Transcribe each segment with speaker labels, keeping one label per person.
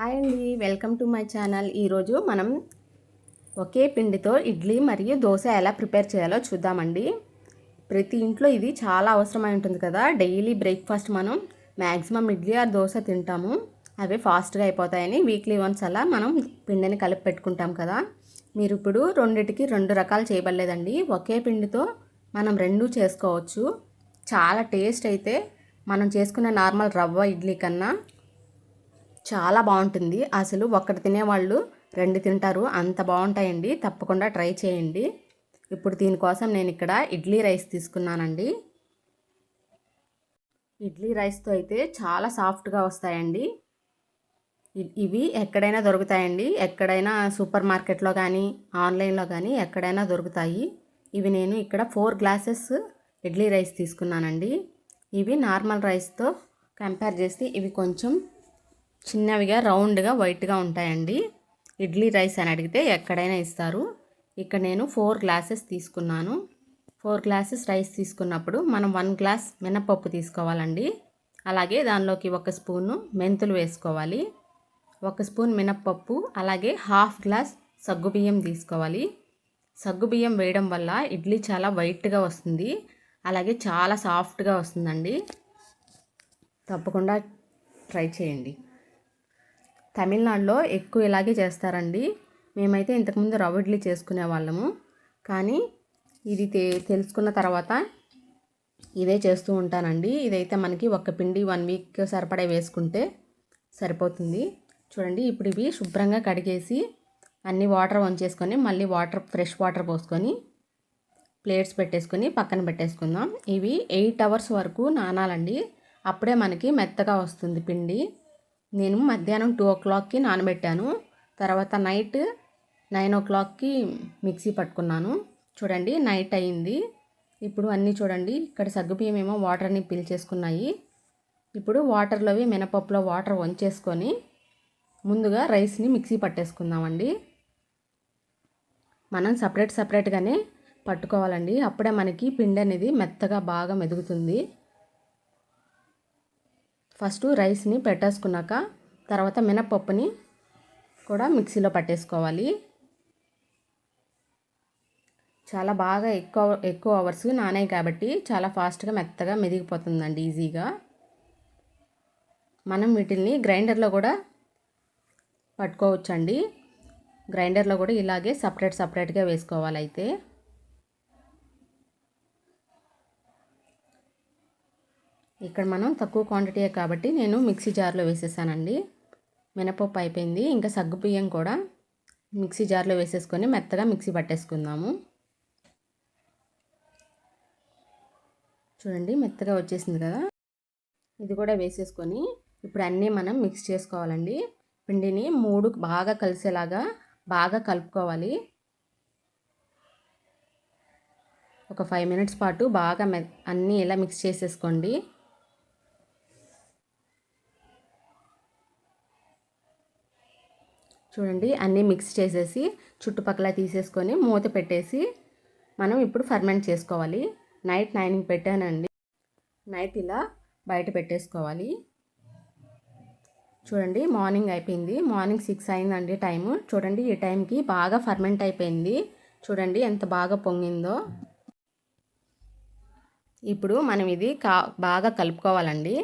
Speaker 1: Hi అండి. Welcome to my channel. ఈరోజు మనం ఒకే పిండితో ఇడ్లీ మరియు దోశ ఎలా ప్రిపేర్ చేయాలో చూద్దామండి. ప్రతి ఇంట్లో ఇది చాలా అవసరమై ఉంటుంది కదా. డైలీ బ్రేక్ఫాస్ట్ మనం మ్యాక్సిమం ఇడ్లీ ఆ దోశ తింటాము. అవి ఫాస్ట్గా అయిపోతాయని వీక్లీ వన్స్ అలా మనం పిండిని కలిపి పెట్టుకుంటాం కదా. మీరు ఇప్పుడు రెండిటికి రెండు రకాలు చేయబడలేదండి. ఒకే పిండితో మనం రెండు చేసుకోవచ్చు. చాలా టేస్ట్ అయితే మనం చేసుకునే నార్మల్ రవ్వ ఇడ్లీ కన్నా చాలా బాగుంటుంది. అసలు ఒక్కటి తినేవాళ్ళు రెండు తింటారు. అంత బాగుంటాయండి. తప్పకుండా ట్రై చేయండి. ఇప్పుడు దీనికోసం నేను ఇక్కడ ఇడ్లీ రైస్ తీసుకున్నానండి. ఇడ్లీ రైస్తో అయితే చాలా సాఫ్ట్గా వస్తాయండి. ఇ- ఇవి ఎక్కడైనా దొరుకుతాయండి. ఎక్కడైనా సూపర్ మార్కెట్లో కానీ ఆన్లైన్లో కానీ ఎక్కడైనా దొరుకుతాయి. ఇవి నేను ఇక్కడ ఫోర్ గ్లాసెస్ ఇడ్లీ రైస్ తీసుకున్నానండి. ఇవి నార్మల్ రైస్తో కంపేర్ చేస్తే ఇవి కొంచెం చిన్నవిగా రౌండ్గా వైట్గా ఉంటాయండి. ఇడ్లీ రైస్ అని అడిగితే ఎక్కడైనా ఇస్తారు. ఇక్కడ నేను ఫోర్ గ్లాసెస్ తీసుకున్నాను. ఫోర్ గ్లాసెస్ రైస్ తీసుకున్నప్పుడు మనం వన్ గ్లాస్ మినపప్పు తీసుకోవాలండి. అలాగే దానిలోకి ఒక స్పూను మెంతులు వేసుకోవాలి. ఒక స్పూన్ మినప్పప్పు అలాగే హాఫ్ గ్లాస్ సగ్గుబియ్యం తీసుకోవాలి. సగ్గుబియ్యం వేయడం వల్ల ఇడ్లీ చాలా వైట్గా వస్తుంది. అలాగే చాలా సాఫ్ట్గా వస్తుందండి. తప్పకుండా ట్రై చేయండి. తమిళనాడులో ఎక్కువ ఇలాగే చేస్తారండి. మేమైతే ఇంతకుముందు రవ్వ ఇడ్లీ చేసుకునే వాళ్ళము. కానీ ఇది తె తెలుసుకున్న తర్వాత ఇదే చేస్తూ ఉంటానండి. ఇదైతే మనకి ఒక పిండి వన్ వీక్ సరిపడే వేసుకుంటే సరిపోతుంది. చూడండి ఇప్పుడు ఇవి శుభ్రంగా కడిగేసి అన్ని వాటర్ వంచేసుకొని మళ్ళీ వాటర్ ఫ్రెష్ వాటర్ పోసుకొని ప్లేట్స్ పెట్టేసుకొని పక్కన పెట్టేసుకుందాం. ఇవి ఎయిట్ అవర్స్ వరకు నానాలండి. అప్పుడే మనకి మెత్తగా వస్తుంది పిండి. నేను మధ్యాహ్నం టూ ఓ క్లాక్కి నానబెట్టాను. తర్వాత నైట్ నైన్ ఓ క్లాక్కి మిక్సీ పట్టుకున్నాను. చూడండి నైట్ అయింది. ఇప్పుడు అన్నీ చూడండి ఇక్కడ సగ్గుబియ్యం ఏమో వాటర్ని పీల్చేసుకున్నాయి ఇప్పుడు వాటర్లోవి మినపప్పులో వాటర్ వంచేసుకొని ముందుగా రైస్ని మిక్సీ పట్టేసుకుందామండి. మనం సపరేట్ సపరేట్గానే పట్టుకోవాలండి. అప్పుడే మనకి పిండి అనేది మెత్తగా బాగా మెదుగుతుంది. ఫస్ట్ రైస్ని పెట్టేసుకున్నాక తర్వాత మినపప్పుని కూడా మిక్సీలో పట్టేసుకోవాలి. చాలా బాగా ఎక్కువ ఎక్కువ అవర్స్ నానాయి కాబట్టి చాలా ఫాస్ట్గా మెత్తగా మెదిగిపోతుందండి ఈజీగా. మనం వీటిని గ్రైండర్లో కూడా పట్టుకోవచ్చండి. గ్రైండర్లో కూడా ఇలాగే సపరేట్ సపరేట్గా వేసుకోవాలి అయితే ఇక్కడ మనం తక్కువ క్వాంటిటీయే కాబట్టి నేను మిక్సీ జార్లో వేసేసానండి. మినపప్పు అయిపోయింది. ఇంకా సగ్గు బియ్యం కూడా మిక్సీ జార్లో వేసేసుకొని మెత్తగా మిక్సీ పట్టేసుకుందాము. చూడండి మెత్తగా వచ్చేసింది కదా. ఇది కూడా వేసేసుకొని ఇప్పుడు అన్నీ మనం మిక్స్ చేసుకోవాలండి. పిండిని మూడు బాగా కలిసేలాగా బాగా కలుపుకోవాలి. ఒక ఫైవ్ మినిట్స్ పాటు బాగా మె అన్నీ ఇలా మిక్స్ చేసేసుకోండి. చూడండి అన్నీ మిక్స్ చేసేసి చుట్టుపక్కల తీసేసుకొని మూత పెట్టేసి మనం ఇప్పుడు ఫర్మెంట్ చేసుకోవాలి. నైట్ నైన్కి పెట్టానండి. నైట్ ఇలా బయట పెట్టేసుకోవాలి. చూడండి మార్నింగ్ అయిపోయింది. మార్నింగ్ సిక్స్ అయిందండి టైము చూడండి ఈ టైంకి బాగా ఫర్మెంట్ అయిపోయింది. చూడండి ఎంత బాగా పొంగిందో. ఇప్పుడు మనం ఇది కా బాగా కలుపుకోవాలండి.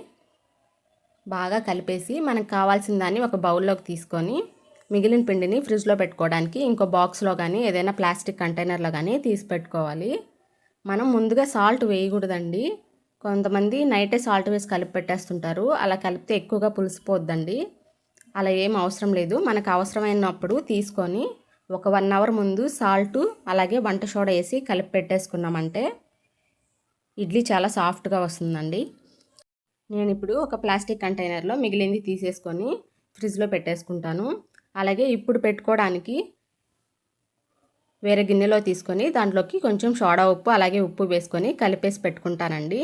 Speaker 1: బాగా కలిపేసి మనకు కావాల్సిన దాన్ని ఒక బౌల్లోకి తీసుకొని మిగిలిన పిండిని ఫ్రిడ్జ్లో పెట్టుకోవడానికి ఇంకో బాక్స్లో కానీ ఏదైనా ప్లాస్టిక్ కంటైనర్లో కానీ తీసి పెట్టుకోవాలి. మనం ముందుగా సాల్ట్ వేయకూడదండి. కొంతమంది నైటే సాల్ట్ వేసి కలిపి పెట్టేస్తుంటారు. అలా కలిపితే ఎక్కువగా పులిసిపోద్దండి. అలా ఏం అవసరం లేదు. మనకు అవసరమైనప్పుడు తీసుకొని ఒక వన్ అవర్ ముందు సాల్ట్ అలాగే వంట సోడా వేసి కలిపి పెట్టేసుకున్నామంటే ఇడ్లీ చాలా సాఫ్ట్గా వస్తుందండి. నేను ఇప్పుడు ఒక ప్లాస్టిక్ కంటైనర్లో మిగిలింది తీసేసుకొని ఫ్రిడ్జ్లో పెట్టేసుకుంటాను. అలాగే ఇప్పుడు పెట్టుకోవడానికి వేరే గిన్నెలో తీసుకొని దాంట్లోకి కొంచెం సోడా ఉప్పు అలాగే ఉప్పు వేసుకొని కలిపేసి పెట్టుకుంటానండి.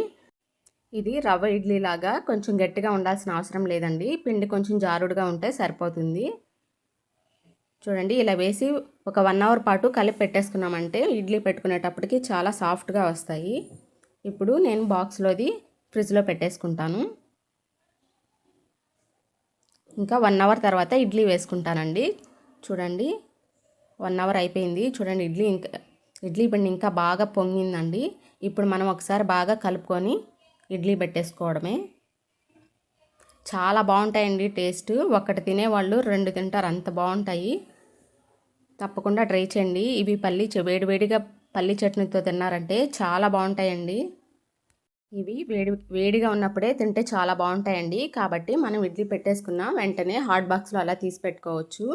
Speaker 1: ఇది రవ్వ ఇడ్లీ లాగా కొంచెం గట్టిగా ఉండాల్సిన అవసరం లేదండి. పిండి కొంచెం జారుడుగా ఉంటే సరిపోతుంది. చూడండి ఇలా వేసి ఒక వన్ అవర్ పాటు కలిపి పెట్టేసుకున్నామంటే ఇడ్లీ పెట్టుకునేటప్పటికి చాలా సాఫ్ట్గా వస్తాయి. ఇప్పుడు నేను బాక్స్లోది ఫ్రిడ్జ్లో పెట్టేసుకుంటాను. ఇంకా వన్ అవర్ తర్వాత ఇడ్లీ వేసుకుంటానండి. చూడండి వన్ అవర్ అయిపోయింది. చూడండి ఇడ్లీ ఇంకా ఇడ్లీ పిండి ఇంకా బాగా పొంగిందండి. ఇప్పుడు మనం ఒకసారి బాగా కలుపుకొని ఇడ్లీ పెట్టేసుకోవడమే. చాలా బాగుంటాయండి టేస్ట్. ఒకటి తినేవాళ్ళు రెండు తింటారు అంత బాగుంటాయి. తప్పకుండా ట్రై చేయండి. ఇవి పల్లి వేడివేడిగా పల్లి చట్నీతో తిన్నారంటే చాలా బాగుంటాయండి. ఇవి వేడి వేడిగా ఉన్నప్పుడే తింటే చాలా బాగుంటాయండి. కాబట్టి మనం ఇడ్లీ పెట్టేసుకున్న వెంటనే హాట్ బాక్స్లో అలా తీసి పెట్టుకోవచ్చు.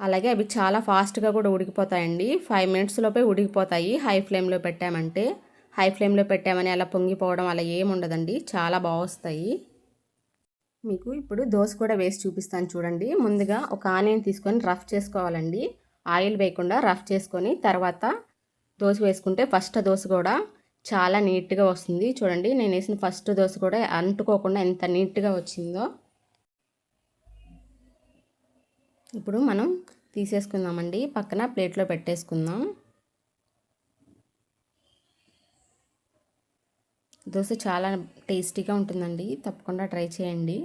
Speaker 1: అలాగే అవి చాలా ఫాస్ట్గా కూడా ఉడికిపోతాయండి. ఫైవ్ మినిట్స్లోపే ఉడికిపోతాయి. హై ఫ్లేమ్లో పెట్టామంటే. హై ఫ్లేమ్లో పెట్టామని అలా పొంగిపోవడం అలా ఏముండదండి చాలా బాగొస్తాయి మీకు ఇప్పుడు దోశ కూడా వేసి చూపిస్తాను చూడండి. ముందుగా ఒక ఆనియన్ తీసుకొని రఫ్ చేసుకోవాలండి. ఆయిల్ వేయకుండా రఫ్ చేసుకొని తర్వాత దోశ వేసుకుంటే ఫస్ట్ దోశ కూడా చాలా నీట్గా వస్తుంది. చూడండి నేను వేసిన ఫస్ట్ దోశ కూడా అంటుకోకుండా ఎంత నీట్గా వచ్చిందో. ఇప్పుడు మనం తీసేసుకుందామండి. పక్కన ప్లేట్లో పెట్టేసుకుందాం. దోశ చాలా టేస్టీగా ఉంటుందండి. తప్పకుండా ట్రై చేయండి.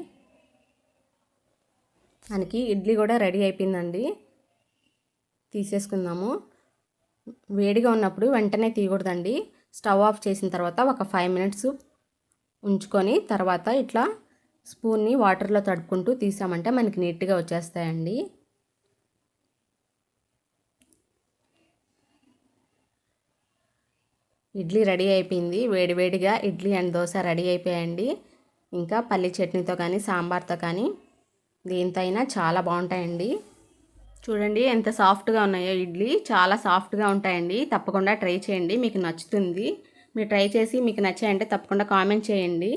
Speaker 1: మనకి ఇడ్లీ కూడా రెడీ అయిపోయిందండి. తీసేసుకుందాము. వేడిగా ఉన్నప్పుడు వెంటనే తీయకూడదండి. స్టవ్ ఆఫ్ చేసిన తర్వాత ఒక ఫైవ్ మినిట్స్ ఉంచుకొని తర్వాత ఇట్లా స్పూన్ని వాటర్లో తడుపుకుంటూ తీసామంటే మనకి నీట్గా వచ్చేస్తాయండి. ఇడ్లీ రెడీ అయిపోయింది. వేడివేడిగా ఇడ్లీ అండ్ దోశ రెడీ అయిపోయాయండి. ఇంకా పల్లి చట్నీతో కానీ సాంబార్తో కానీ దీంతో అయినా చాలా బాగుంటాయండి. చూడండి ఎంత సాఫ్ట్గా ఉన్నాయో ఇడ్లీ. చాలా సాఫ్ట్గా ఉంటాయండి. తప్పకుండా ట్రై చేయండి. మీకు నచ్చుతుంది. మీరు ట్రై చేసి మీకు నచ్చాయంటే తప్పకుండా కామెంట్ చేయండి.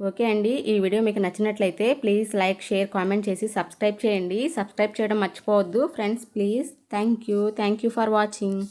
Speaker 1: ఓకే అండి. ఈ వీడియో మీకు నచ్చినట్లయితే ప్లీజ్ లైక్ షేర్ కామెంట్ చేసి సబ్స్క్రైబ్ చేయండి. సబ్స్క్రైబ్ చేయడం మర్చిపోవద్దు. Friends please. Thank you thank you for watching.